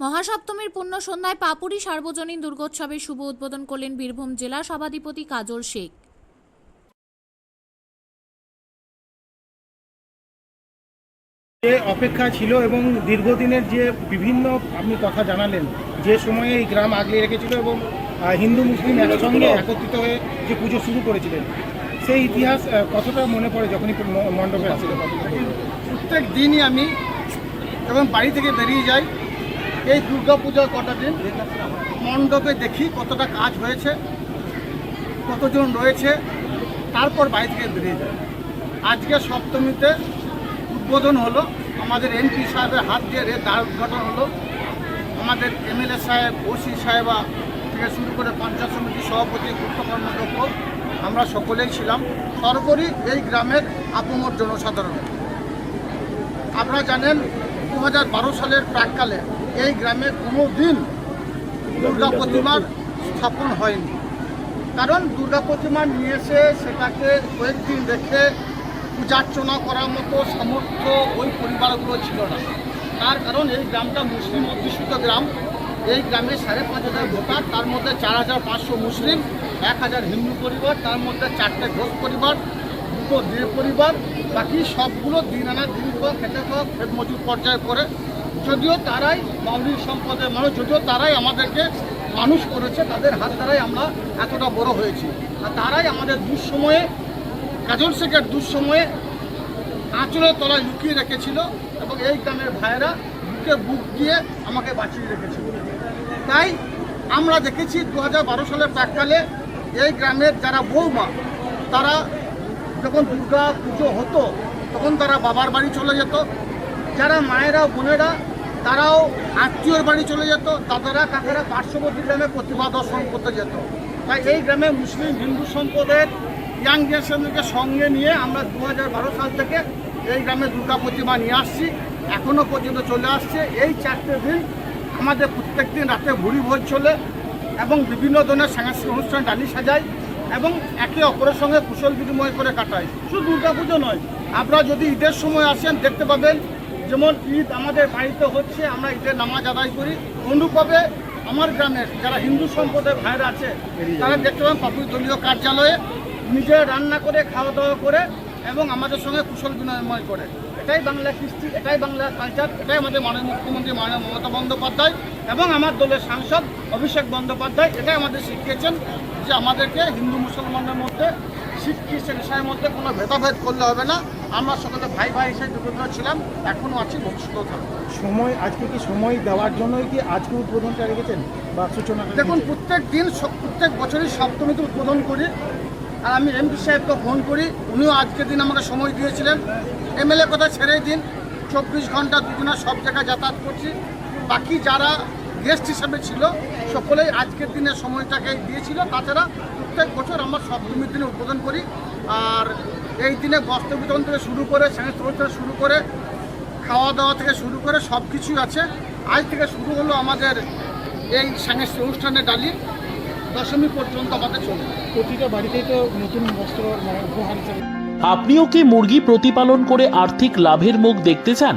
সন্ধ্যায় পাপুরি সার্বজনীন দুর্গোৎসবের শুভ উদ্বোধন করলেন বীরভূম জেলা সভাধিপতি কাজল শেখ। যে অপেক্ষা ছিল এবং দীর্ঘদিনের যে বিভিন্ন আপনি কথা জানালেন যে সময়ে এই গ্রাম আগলে রেখেছিল এবং হিন্দু মুসলিম একসঙ্গে একত্রিত হয়ে যে পুজো শুরু করেছিলেন সেই ইতিহাস কতটা মনে পড়ে যখনই মণ্ডপে আসলে প্রত্যেক দিনই আমি এবং বাড়ি থেকে বেরিয়ে যাই এই দুর্গা পূজার কটা দিন? মণ্ডপে দেখি কতটা কাজ হয়েছে, কতজন রয়েছে, তারপর বাড়ি থেকে বেরিয়ে যায়। আজকে সপ্তমীতে উদ্বোধন হলো, আমাদের এমপি সাহেবের হাত দিয়ে রে দ্বার উদ্ঘাটন হলো। আমাদের এমএলএ সাহেব, ওসি সাহেবা থেকে শুরু করে পঞ্চায়েত সমিতি সভাপতি গুপ্ত কর্মদক্ষ আমরা সকলেই ছিলাম। সর্বোপরি এই গ্রামের আপমর জনসাধারণ। আপনারা জানেন দু হাজার বারো সালের প্রাককালে এই গ্রামে কোনো দিন দুর্গা প্রতিমার স্থাপন হয়নি। কারণ দুর্গা প্রতিমা নিয়ে এসে সেটাকে কয়েকদিন রেখে পূজার্চনা করার মতো সামর্থ্য ওই পরিবারগুলো ছিল না। তার কারণ এই গ্রামটা মুসলিম অধ্যুষিত গ্রাম। এই গ্রামে সাড়ে পাঁচ হাজার ভোটার, তার মধ্যে চার হাজার পাঁচশো মুসলিম, এক হাজার হিন্দু পরিবার, তার মধ্যে চারটে ঘোষ পরিবার, দুটো দে পরিবার। বাকি সবগুলো দিন আনা দিন খেটে খাওয়া খেত মজুর পর্যায়ে করে যদিও তারাই মাউলির সম্পদের মানুষ, যদিও তারাই আমাদেরকে মানুষ করেছে, তাদের হাত দ্বারাই আমরা এতটা বড় হয়েছি। আর তারাই আমাদের দুঃসময়ে, কাজল শেখের দুঃসময়ে আঁচলের তলায় লুকিয়ে রেখেছিল এবং এই গ্রামের ভাইয়েরা বুকে বুক দিয়ে আমাকে বাঁচিয়ে রেখেছিল। তাই আমরা দেখেছি দু হাজার বারো সালের প্রাককালে এই গ্রামের যারা বৌমা, তারা যখন দুর্গা পুজো হতো, তখন তারা বাবার বাড়ি চলে যেত। যারা মায়েরা, বোনেরা, তারাও আত্মীয়র বাড়ি চলে যেত, দাদারা, কাকারা পার্শ্ববর্তী গ্রামে প্রতিভা দর্শন করতে যেত। তাই এই গ্রামে মুসলিম হিন্দু সম্প্রদায়ের ইয়াং জেনারেশনকে সঙ্গে নিয়ে আমরা দু হাজার বারো সাল থেকে এই গ্রামে দুর্গা প্রতিমা নিয়ে আসছি, এখনও পর্যন্ত চলে আসছে। এই চারটে দিন আমাদের প্রত্যেক দিন রাতে ভুড়ি ভোজ চলে এবং বিভিন্ন ধরনের সাংস্কৃতিক অনুষ্ঠান ডালি সাজাই এবং একে অপরের সঙ্গে কুশল বিনিময় করে কাটাই শুধু দুর্গা পুজো নয়, আপনারা যদি ঈদের সময় আসেন, দেখতে পাবেন যেমন ঈদ আমাদের বাড়িতে হচ্ছে, আমরা ঈদের নামাজ আদায় করি। অনুরূপভাবে আমার গ্রামের যারা হিন্দু সম্প্রদায়ের ভাইরা আছে, তারা দেখতে পাবেন পাপুর দলীয় কার্যালয়ে নিজে রান্না করে, খাওয়া দাওয়া করে এবং আমাদের সঙ্গে কুশল বিনিময় করে। এটাই বাংলা কৃষ্টি, এটাই বাংলা কালচার এটাই আমাদের মাননীয় মুখ্যমন্ত্রী মাননীয় মমতা বন্দ্যোপাধ্যায় এবং আমার দলের সাংসদ অভিষেক বন্দ্যোপাধ্যায়, এটাই আমাদের শিখিয়েছেন যে আমাদেরকে হিন্দু মুসলমানের মধ্যে খ্রিস্টান ইসলামের মধ্যে কোনো ভেদাভেদ করলে হবে না। আমরা সকলে ভাই ভাই হিসেবে দুটো ছিলাম এখনও আছি ভবিষ্যতেও থাকব। সময় আজকে কি সময় দেওয়ার জন্যই কি আজকে উদ্বোধনটা রেখেছেন বা সূচনা দেখুন প্রত্যেক দিন প্রত্যেক বছরই সপ্তমীতে উদ্বোধন করি। আর আমি এমপি সাহেবকে ফোন করি উনিও আজকের দিন আমাকে সময় দিয়েছিলেন। এমএলএ কথা ছেড়েই দিন চব্বিশ ঘণ্টা দুদিনা সব জায়গায় যাতায়াত করছি। বাকি যারা গেস্ট হিসেবে ছিল সকলেই আজকের দিনের সময়টাকে দিয়েছিল। তাছাড়া প্রত্যেক বছর আমরা সপ্তমীর দিনে উদ্বোধন করি। আর এই দিনে বস্ত্র বিতরণ থেকে শুরু করে সাংস্কৃতিক অনুষ্ঠান থেকে শুরু করে খাওয়া দাওয়া থেকে শুরু করে সব কিছুই আছে। আজ থেকে শুরু হলো আমাদের এই সাংস্কৃতিক অনুষ্ঠানের ডালি। দশমী পর্যন্ত আমাদের চলবে। প্রতিটা বাড়িতেই তো নতুন বস্ত্র মানে উপহার হিসেবে আপনিও কি মুরগি প্রতিপালন করে আর্থিক লাভের মুখ দেখতে চান?